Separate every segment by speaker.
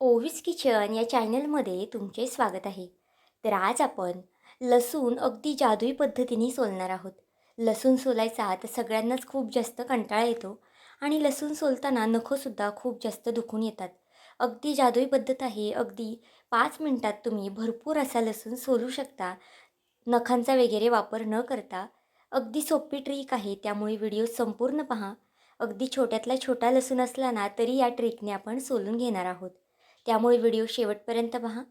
Speaker 1: ओवीस kitchen या चॅनलमध्ये तुमचे स्वागत आहे. तर आज आपण लसूण अगदी जादुई पद्धतीने सोलणार आहोत. लसूण सोलायचा तर सगळ्यांनाच खूप जास्त कंटाळा येतो आणि लसूण सोलताना नखंसुद्धा खूप जास्त दुखून येतात. अगदी जादुई पद्धत आहे. अगदी पाच मिनटात तुम्ही भरपूर असा लसूण सोलू शकता. नखांचा वगैरे वापर न करता. अगदी सोपी ट्रिक आहे. त्यामुळे व्हिडिओ संपूर्ण पहा. अगदी छोट्यातला छोटा लसूण असला ना तरी या ट्रिकने आपण सोलून घेणार आहोत. त्यामुळे व्हिडिओ शेवटपर्यंत पहा.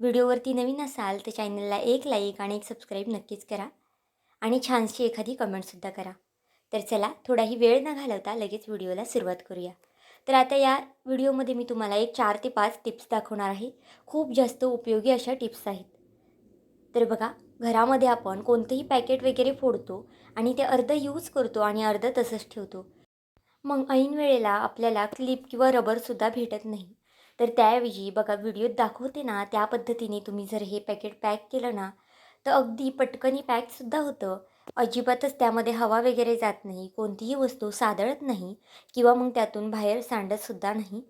Speaker 1: व्हिडिओवरती नवीन असाल तर चॅनलला एक लाईक आणि एक सबस्क्राईब नक्कीच करा आणि छानशी एखादी कमेंटसुद्धा करा. तर चला थोडाही वेळ न घालवता लगेच व्हिडिओला सुरुवात करूया. तर आता या व्हिडिओमध्ये मी तुम्हाला एक चार ते पाच टिप्स दाखवणार आहे. खूप जास्त उपयोगी अशा टिप्स आहेत. तर बघा घरामध्ये आपण कोणतंही पॅकेट वगैरे फोडतो आणि ते अर्ध यूज करतो आणि अर्ध तसंच ठेवतो. मग ऐन वेळेला आपल्याला क्लिप किंवा रबरसुद्धा भेटत नाही. तर त्याऐवजी बघा व्हिडिओत दाखवते ना त्या पद्धतीने तुम्ही जर हे पॅकेट पॅक केलं ना तर अगदी पटकनी पॅकसुद्धा होतं. अजिबातच त्यामध्ये हवा वगैरे जात नाही कोणतीही वस्तू सादळत नाही किंवा मग त्यातून बाहेर सांडतसुद्धा नाही.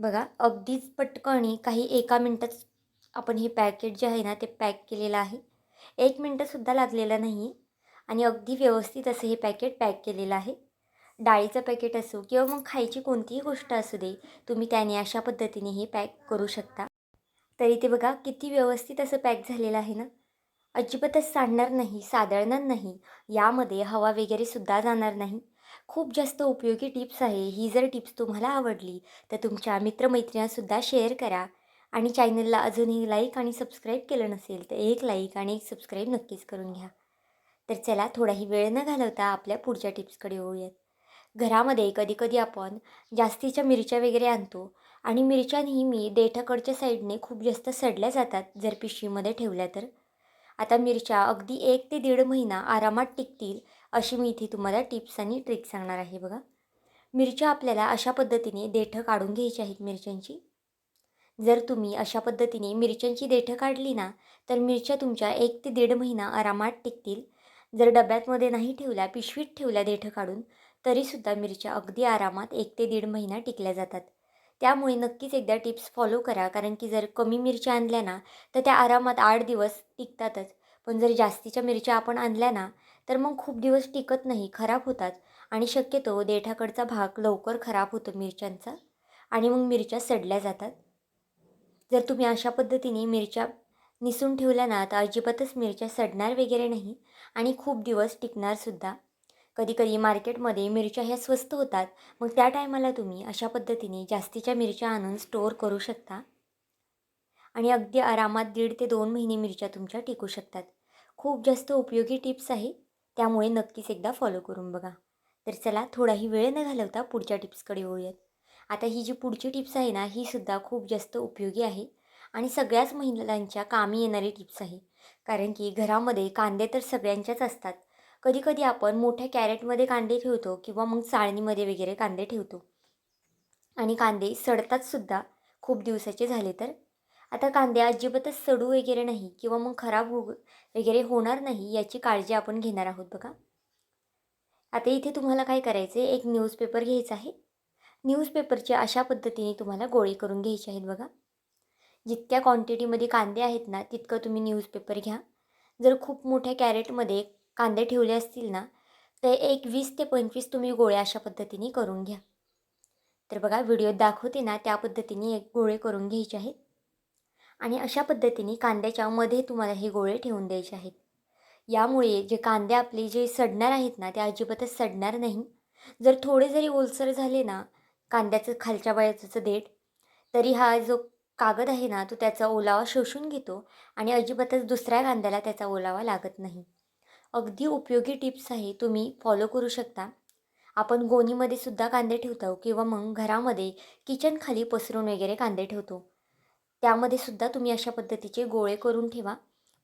Speaker 1: बघा अगदीच पटकनी काही एका मिनटात आपण हे पॅकेट जे आहे ना ते पॅक केलेलं आहे. एक मिनटंसुद्धा लागलेलं नाही आणि अगदी व्यवस्थित असं हे पॅकेट पॅक केलेलं आहे. डाळीचं पॅकेट असो किंवा मग खायची कोणतीही गोष्ट असू दे तुम्ही त्याने अशा पद्धतीने हे पॅक करू शकता. तरी ते बघा किती व्यवस्थित असं पॅक झालेलं आहे ना? अजिबातच सांडणार नाही सादळणार नाही. यामध्ये हवा वगैरे सुद्धा जाणार नाही. खूप जास्त उपयोगी टिप्स आहे. ही जर टिप्स तुम्हाला आवडली तर तुमच्या मित्रमैत्रिणीसुद्धा शेअर करा. आणि चॅनलला अजूनही लाईक आणि सबस्क्राईब केलं नसेल तर एक लाईक आणि एक सबस्क्राईब नक्कीच करून घ्या. तर चला थोडाही वेळ न घालवता आपल्या पुढच्या टिप्सकडे होऊयात घरामध्ये कधीकधी आपण जास्तीच्या मिरच्या वगैरे आणतो आणि मिरच्या नेहमी देठाकडच्या साईडने खूप जास्त सडल्या जातात जर पिशवीमध्ये ठेवल्या तर. आता मिरच्या अगदी एक ते दीड महिना आरामात टिकतील अशी मी इथे तुम्हाला टिप्स आणि ट्रिक सांगणार आहे बघा. मिरच्या आपल्याला अशा पद्धतीने देठं काढून घ्यायची आहेत मिरच्यांची. जर तुम्ही अशा पद्धतीने मिरच्यांची देठं काढली ना तर मिरच्या तुमच्या एक ते दीड महिना आरामात टिकतील. जर डब्यातमध्ये नाही ठेवल्या पिशवीत ठेवल्या देठं काढून तरीसुद्धा मिरच्या अगदी आरामात एक ते दीड महिना टिकल्या जातात. त्यामुळे नक्कीच एकदा टिप्स फॉलो करा कारण की जर कमी मिरच्या आणल्या ना तर त्या आरामात आठ दिवस टिकतातच. पण जर जास्तीच्या मिरच्या आपण आणल्या ना तर मग खूप दिवस टिकत नाही खराब होतात. आणि शक्यतो देठाकडचा भाग लवकर खराब होतो मिरच्यांचा आणि मग मिरच्या सडल्या जातात. जर तुम्ही अशा पद्धतीने मिरच्या निसून ठेवल्या ना तर अजिबातच मिरच्या सडणार वगैरे नाही आणि खूप दिवस टिकणारसुद्धा कधीकधी मार्केटमध्ये मिरच्या ह्या स्वस्त होतात. मग त्या टायमाला तुम्ही अशा पद्धतीने जास्तीच्या मिरच्या आणून स्टोअर करू शकता. आणि अगदी आरामात दीड ते दोन महिने मिरच्या तुमच्या टिकू शकतात. खूप जास्त उपयोगी टिप्स आहे. त्यामुळे नक्कीच एकदा फॉलो करून बघा. तर चला थोडाही वेळ न घालवता पुढच्या टिप्सकडे येऊयात आता ही जी पुढची टिप्स आहे ना ही सुद्धा खूप जास्त उपयोगी आहे. आणि सगळ्याच महिलांच्या कामी येणारी टिप्स आहे. कारण की घरामध्ये कांदे तर सगळ्यांच्याच असतात. कधीकधी आपण मोठ्या कॅरेटमध्ये कांदे ठेवतो किंवा मग चाळणीमध्ये वगैरे कांदे ठेवतो. आणि कांदे सडतातसुद्धा खूप दिवसाचे झाले तर. आता कांदे अजिबातच सडू वगैरे नाही किंवा मग खराब हो वगैरे होणार नाही याची काळजी आपण घेणार आहोत बघा. आता इथे तुम्हाला काय करायचं आहे एक न्यूजपेपर घ्यायचा आहे. न्यूजपेपरचे अशा पद्धतीने तुम्हाला गोळे करून घ्यायचे आहेत बघा. जितक्या क्वांटिटीमध्ये कांदे आहेत ना तितकं तुम्ही न्यूजपेपर घ्या. जर खूप मोठ्या कॅरेटमध्ये कांदे ठेवले असतील ना तर एक वीस ते पंचवीस तुम्ही गोळ्या अशा पद्धतीने करून घ्या. तर बघा व्हिडिओत दाखवते ना त्या पद्धतीने एक गोळे करून घ्यायचे आहेत. आणि अशा पद्धतीने कांद्याच्या मध्ये तुम्हाला हे गोळे ठेवून द्यायचे आहेत. यामुळे जे कांदे आपले जे सडणार आहेत ना ते अजिबातच सडणार नाही. जर थोडे जरी ओलसर झाले ना कांद्याचं खालच्या वयाचं देठ तरी हा जो कागद आहे ना तो त्याचा ओलावा शोषून घेतो आणि अजिबातच दुसऱ्या कांद्याला त्याचा ओलावा लागत नाही. अगदी उपयोगी टिप्स आहे तुम्ही फॉलो करू शकता. आपण गोणीमध्ये सुद्धा कांदे ठेवतो किंवा मग घरामध्ये किचनखाली पसरून वगैरे कांदे ठेवतो. त्यामध्ये सुद्धा तुम्ही अशा पद्धतीचे गोळे करून ठेवा.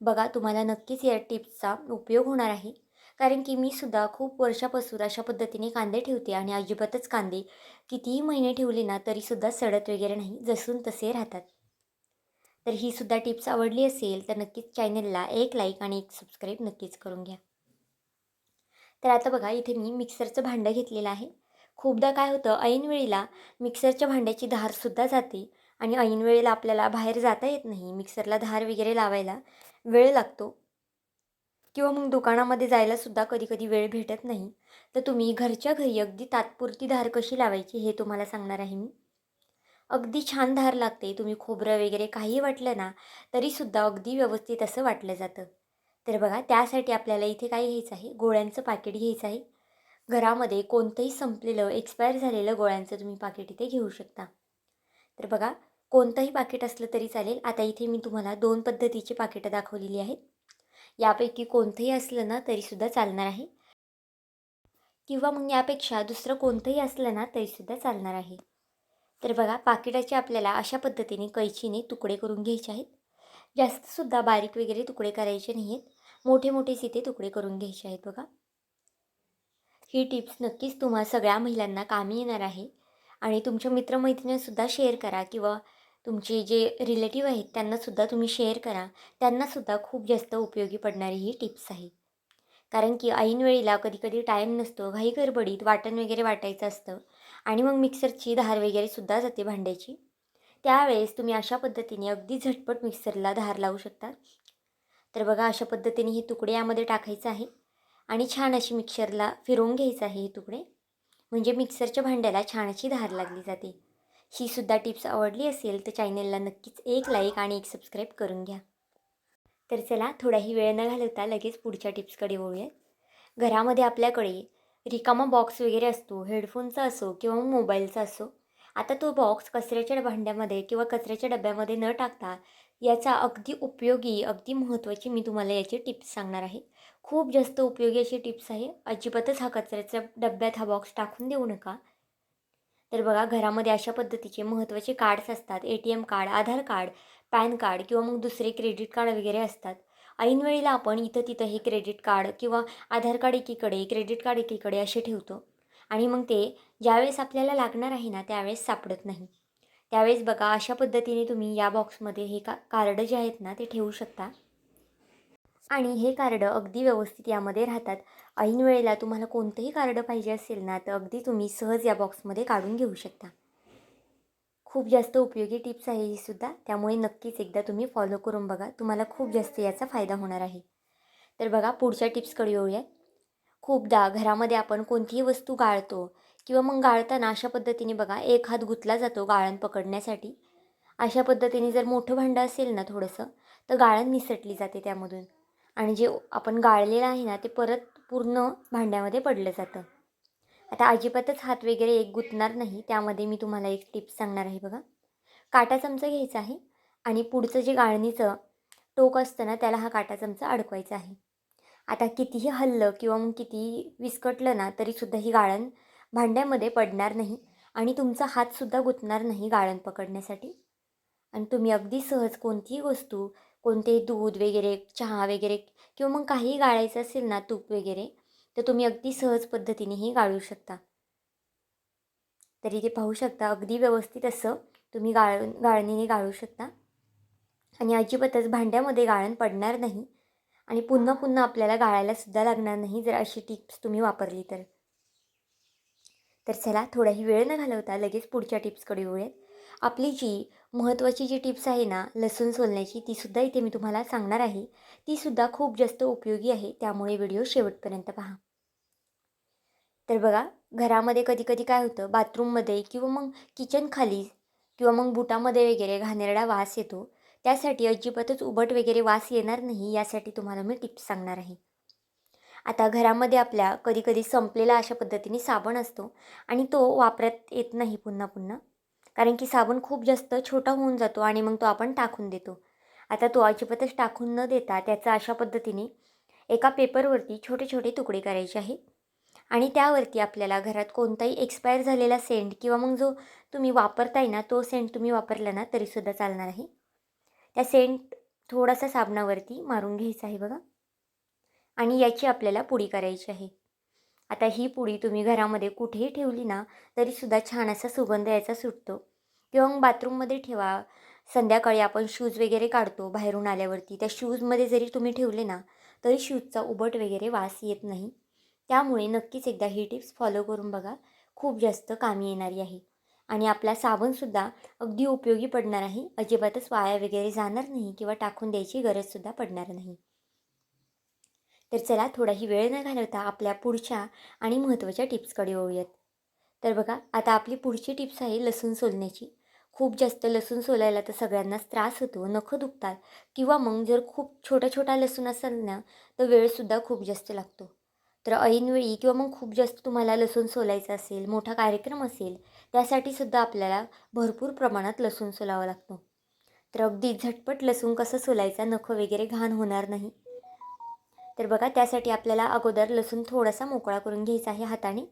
Speaker 1: बघा तुम्हाला नक्कीच या टिप्सचा उपयोग होणार आहे. कारण की मी सुद्धा खूप वर्षापासून अशा पद्धतीने कांदे ठेवते आणि अजिबातच कांदे कितीही महिने ठेवले ना तरीसुद्धा सडत वगैरे नाही जसून तसे राहतात. तर ही सुद्धा टिप्स आवडली असेल तर नक्कीच चॅनलला एक लाईक आणि एक सबस्क्राईब नक्कीच करून घ्या. तर आता बघा इथे मी मिक्सरचं भांडं घेतलेलं आहे. खूपदा काय होतं ऐन वेळेला मिक्सरच्या भांड्याची धारसुद्धा जाते आणि ऐन वेळेला आपल्याला बाहेर जाता येत नाही मिक्सरला धार वगैरे लावायला वेळ लागतो. किंवा मग दुकानामध्ये जायलासुद्धा कधी कधी वेळ भेटत नाही. तर तुम्ही घरच्या घरी अगदी तात्पुरती धार कशी लावायची हे तुम्हाला सांगणार आहे मी. अगदी छान धार लागते तुम्ही खोबरं वगैरे काही वाटलं ना तरीसुद्धा अगदी व्यवस्थित असं वाटलं जातं. तर बघा त्यासाठी आपल्याला इथे काय घ्यायचं आहे? गोळ्यांचं पाकिट घ्यायचं आहे. घरामध्ये कोणतंही संपलेलं एक्सपायर झालेलं गोळ्यांचं तुम्ही पाकिट इथे घेऊ शकता. तर बघा कोणतंही पाकिट असलं तरी चालेल. आता इथे मी तुम्हाला दोन पद्धतीची पाकिटं दाखवलेली आहेत. यापैकी कोणतंही असलं ना तरीसुद्धा चालणार आहे. किंवा मग यापेक्षा दुसरं कोणतंही असलं ना तरीसुद्धा चालणार आहे. तर बघा पाकिटाचे आपल्याला अशा पद्धतीने कैचीने तुकडे करून घ्यायचे आहेत. जास्तसुद्धा बारीक वगैरे तुकडे करायचे नाही आहेत मोठे मोठेच इथे तुकडे करून घ्यायचे आहेत बघा. ही टिप्स नक्कीच तुम्हा सगळ्या महिलांना कामी येणार आहे. आणि तुमच्या मित्रमैत्रिणींसुद्धा शेअर करा किंवा तुमचे जे रिलेटिव्ह आहेत त्यांनासुद्धा तुम्ही शेअर करा. त्यांनासुद्धा खूप जास्त उपयोगी पडणारी ही टिप्स आहे कारण की ऐनवेळीला कधीकधी कधी कधी टाईम नसतो घाई गडबडीत वाटण वगैरे वाटायचं असतं. आणि मग मिक्सरची धार वगैरे सुद्धा जाते भांड्याची. त्यावेळेस तुम्ही अशा पद्धतीने अगदी झटपट मिक्सरला धार लावू शकता. तर बघा अशा पद्धतीने हे तुकडे यामध्ये टाकायचं आहे आणि छान अशी मिक्सरला फिरवून घ्यायचं आहे हे तुकडे. म्हणजे मिक्सरच्या भांड्याला छान अशी धार लागली जाते. ही सुद्धा टिप्स आवडली असेल तर चॅनलला नक्कीच एक लाईक आणि एक सबस्क्राईब करून घ्या. तर चला थोडाही वेळ न घालवता लगेच पुढच्या टिप्सकडे वळूयात. घरामध्ये आपल्याकडे रिकामा बॉक्स वगैरे असतो हेडफोनचा असो किंवा मोबाईलचा असो आता तो बॉक्स कचऱ्याच्या भांड्यामध्ये किंवा कचऱ्याच्या डब्यामध्ये न टाकता याचा अगदी उपयोगी अगदी महत्त्वाची मी तुम्हाला याची टिप्स सांगणार आहे. खूप जास्त उपयोगी अशी टिप्स आहे. अजिबातच हा कचऱ्याच्या डब्यात हा बॉक्स टाकून देऊ नका. तर बघा घरामध्ये अशा पद्धतीचे महत्त्वाचे कार्ड्स असतात. A T M card Aadhaar card PAN card किंवा मग दुसरे क्रेडिट कार्ड वगैरे असतात. ऐनवेळेला आपण इथं तिथं हे क्रेडिट कार्ड किंवा आधार कार्ड एकीकडे क्रेडिट कार्ड एकीकडे असे ठेवतो. आणि मग ते ज्यावेळेस आपल्याला लागणार आहे ना त्यावेळेस सापडत नाही. त्यावेळेस बघा अशा पद्धतीने तुम्ही या बॉक्समध्ये हे का कार्ड जे आहेत ना ते ठेवू शकता. आणि हे कार्ड अगदी व्यवस्थित यामध्ये राहतात. ऐन वेळेला तुम्हाला कोणतंही कार्ड पाहिजे असेल ना तर अगदी तुम्ही सहज या बॉक्समध्ये काढून घेऊ शकता. खूप जास्त उपयोगी टिप्स आहे ही सुद्धा. त्यामुळे नक्कीच एकदा तुम्ही फॉलो करून बघा. तुम्हाला खूप जास्त याचा फायदा होणार आहे. तर बघा पुढच्या टिप्सकडे येऊया. खूपदा घरामध्ये आपण कोणतीही वस्तू गाळतो किंवा मग गाळताना अशा पद्धतीने बघा एक हात गुतला जातो गाळण पकडण्यासाठी. अशा पद्धतीने जर मोठं भांडं असेल ना थोडंसं तर गाळण निसटली जाते त्यामधून. आणि जे आपण गाळलेलं आहे ना ते परत पूर्ण भांड्यामध्ये पडलं जातं. आता अजिबातच हात वगैरे एक गुतणार नाही त्यामध्ये मी तुम्हाला एक टिप्स सांगणार आहे बघा. काटा चमचा घ्यायचा आहे आणि पुढचं जे गाळणीचं टोक असतं ना त्याला हा काटा चमचा अडकवायचा आहे. आता कितीही हल्लं किंवा मग कितीही विस्कटलं ना तरीसुद्धा ही गाळण भांड्यामध्ये पडणार नाही आणि तुमचा हातसुद्धा गुतणार नाही गाळण पकडण्यासाठी. आणि तुम्ही अगदी सहज कोणतीही वस्तू कोणते दूध वगैरे चहा वगैरे किंवा मग काही गाळायचं असेल ना तूप वगैरे तर तुम्ही अगदी सहज पद्धतीनेही गाळू शकता. तरी ते पाहू शकता अगदी व्यवस्थित असं तुम्ही गाळ गाळणीने गाळू शकता. आणि अजिबातच भांड्यामध्ये गाळण पडणार नाही. आणि पुन्हा पुन्हा आपल्याला गाळायला सुद्धा लागणार नाही जर अशी टिप्स तुम्ही वापरली तर. तर चला थोडाही वेळ न घालवता लगेच पुढच्या टिप्सकडे येऊयात आपली जी महत्त्वाची जी टिप्स आहे ना लसूण सोलण्याची तीसुद्धा इथे मी तुम्हाला सांगणार आहे. तीसुद्धा खूप जास्त उपयोगी आहे. त्यामुळे व्हिडिओ शेवटपर्यंत पहा. तर बघा घरामध्ये कधी कधी काय होतं बाथरूममध्ये किंवा मग किचन खाली किंवा मग बुटामध्ये वगैरे घाणेरडा वास येतो त्यासाठी अजिबातच उबट वगैरे वास येणार नाही यासाठी तुम्हाला मी टिप्स सांगणार आहे. आता घरामध्ये आपल्या कधीकधी संपलेला अशा पद्धतीने साबण असतो आणि तो वापरात येत नाही पुन्हा पुन्हा कारण की साबण खूप जास्त छोटा होऊन जातो आणि मग तो आपण टाकून देतो. आता तो अजिबातच टाकून न देता त्याचा अशा पद्धतीने एका पेपरवरती छोटे छोटे तुकडे करायचे आहे आणि त्यावरती आपल्याला घरात कोणताही एक्सपायर झालेला सेंट किंवा मग जो तुम्ही वापरताय ना तो सेंट तुम्ही वापरला ना तरीसुद्धा चालणार आहे. त्या सेंट थोडासा साबणावरती मारून घ्यायचा आहे बघा. आणि याची आपल्याला पुडी करायची आहे. आता ही पुडी तुम्ही घरामध्ये कुठेही ठेवली ना तरीसुद्धा छान असा सुगंध याचा सुटतो. किंवा मग बाथरूममध्ये ठेवा. संध्याकाळी आपण शूज वगैरे काढतो बाहेरून आल्यावरती. त्या शूजमध्ये जरी तुम्ही ठेवले ना तरी शूजचा उबट वगैरे वास येत नाही. त्यामुळे नक्कीच एकदा ही टिप्स फॉलो करून बघा. खूप जास्त कामी येणारी आहे. आणि आपला साबणसुद्धा अगदी उपयोगी पडणार आहे. अजिबातच वाया वगैरे जाणार नाही किंवा टाकून द्यायची गरजसुद्धा पडणार नाही. तर चला थोडाही वेळ न घालवता आपल्या पुढच्या आणि महत्त्वाच्या टिप्सकडे वळूयात तर बघा आता आपली पुढची टिप्स आहे लसूण सोलण्याची. खूप जास्त लसूण सोलायला तर सगळ्यांनाच त्रास होतो नखं दुखतात किंवा मग जर खूप छोटा छोटा लसूण असेल ना तर वेळसुद्धा खूप जास्त लागतो. तर ऐनवेळी किंवा मग खूप जास्त तुम्हाला लसूण सोलायचं असेल मोठा कार्यक्रम असेल त्यासाठी सुद्धा आपल्याला भरपूर प्रमाणात लसूण सोलावं लागतो. तर अगदी झटपट लसूण कसं सोलायचा नखं वगैरे घाण होणार नाही. तर बघा त्यासाठी आपल्याला अगोदर लसूण थोडासा मोकळा करून घ्यायचा आहे हाताने.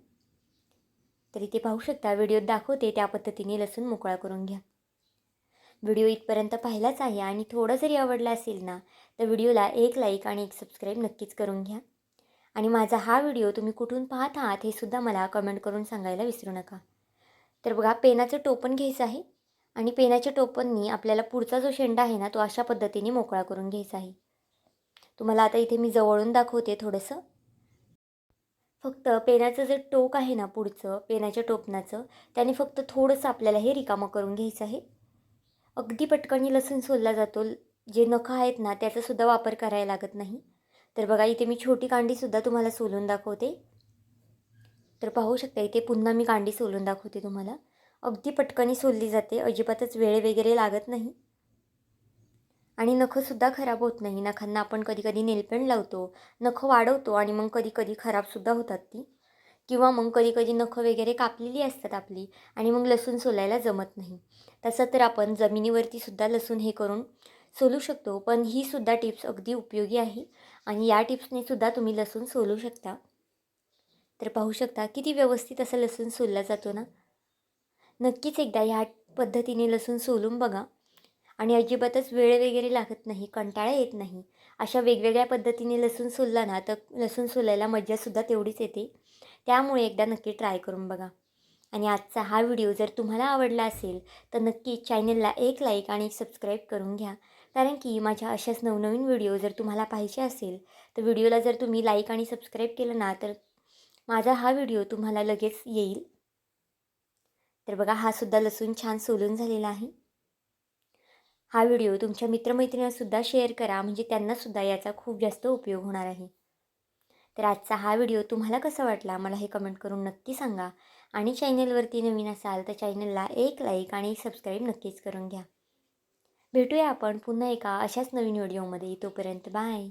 Speaker 1: तर इथे पाहू शकता व्हिडिओत दाखवते त्या पद्धतीने लसूण मोकळा करून घ्या. व्हिडिओ इथपर्यंत पाहिलाच आहे आणि थोडं जरी आवडला असेल ना तर व्हिडिओला एक लाईक आणि एक सबस्क्राईब नक्कीच करून घ्या. आणि माझा हा व्हिडिओ तुम्ही कुठून पाहत आहात हे सुद्धा मला कमेंट करून सांगायला विसरू नका. तर बघा पेनाचं टोपण घ्यायचं आहे आणि पेनाच्या टोपणनी आपल्याला पुढचा जो शेंडा आहे ना तो अशा पद्धतीने मोकळा करून घ्यायचा आहे. तुम्हाला आता इथे मी जवळून दाखवते थोडंसं. फक्त पेनाचं जे टोक आहे ना पुढचं पेनाच्या टोपणाचं त्याने फक्त थोडंसं आपल्याला हे रिकामं करून घ्यायचं आहे. अगदी पटकनी लसूण सोलला जातो. जे नखं आहेत ना त्याचासुद्धा वापर करायला लागत नाही. तर बघा इथे मी छोटी कांडीसुद्धा तुम्हाला सोलून दाखवते. तर पाहू शकता इथे पुन्हा मी कांडी सोलून दाखवते तुम्हाला. अगदी पटकनी सोलली जाते. अजिबातच वेळ वगैरे लागत नाही. आणि नखंसुद्धा खराब होत नाही. नखांना आपण कधी कधी नेलपेंड लावतो नखं वाढवतो आणि मग कधी कधी खराबसुद्धा होतात ती. किंवा मग कधी कधी नखं वगैरे कापलेली असतात आपली आणि मग लसूण सोलायला जमत नाही. तसं तर आपण जमिनीवरतीसुद्धा लसूण हे करून सोलू शकतो पण ही सुद्धा टिप्स अगदी उपयोगी आहे आणि या टिप्सने सुद्धा तुम्ही लसूण सोलू शकता. तर पाहू शकता किती व्यवस्थित असं लसूण सोलला जातो ना? नक्कीच एकदा ह्या पद्धतीने लसूण सोलून बघा. आणि अजिबातच वेळ वगैरे लागत नाही कंटाळा येत नाही. अशा वेगवेगळ्या पद्धतीने लसूण सोलला ना तर लसूण सोलायला मज्जासुद्धा तेवढीच येते. त्यामुळे एकदा नक्की ट्राय करून बघा. आणि आजचा हा व्हिडिओ जर तुम्हाला आवडला असेल तर नक्की चॅनलला एक लाईक आणि एक सबस्क्राईब करून घ्या. कारण की माझ्या अशाच नवनवीन व्हिडिओ जर तुम्हाला पाहिजे असेल तर व्हिडिओला जर तुम्ही लाईक आणि सबस्क्राईब केलं ना तर माझा हा व्हिडिओ तुम्हाला लगेच येईल. तर बघा हा सुद्धा लसूण छान सोलून झालेला आहे. हा व्हिडिओ तुमच्या मित्रमैत्रिणींसुद्धा शेअर करा. म्हणजे त्यांनासुद्धा याचा खूप जास्त उपयोग होणार आहे. तर आजचा हा व्हिडिओ तुम्हाला कसा वाटला? मला हे कमेंट करून नक्की सांगा. आणि चॅनलवरती नवीन असाल तर चॅनलला एक लाईक आणि एक सबस्क्राईब नक्कीच करून घ्या. भेटूया आपण पुन्हा एका अशाच नवीन व्हिडिओमध्ये. तोपर्यंत बाय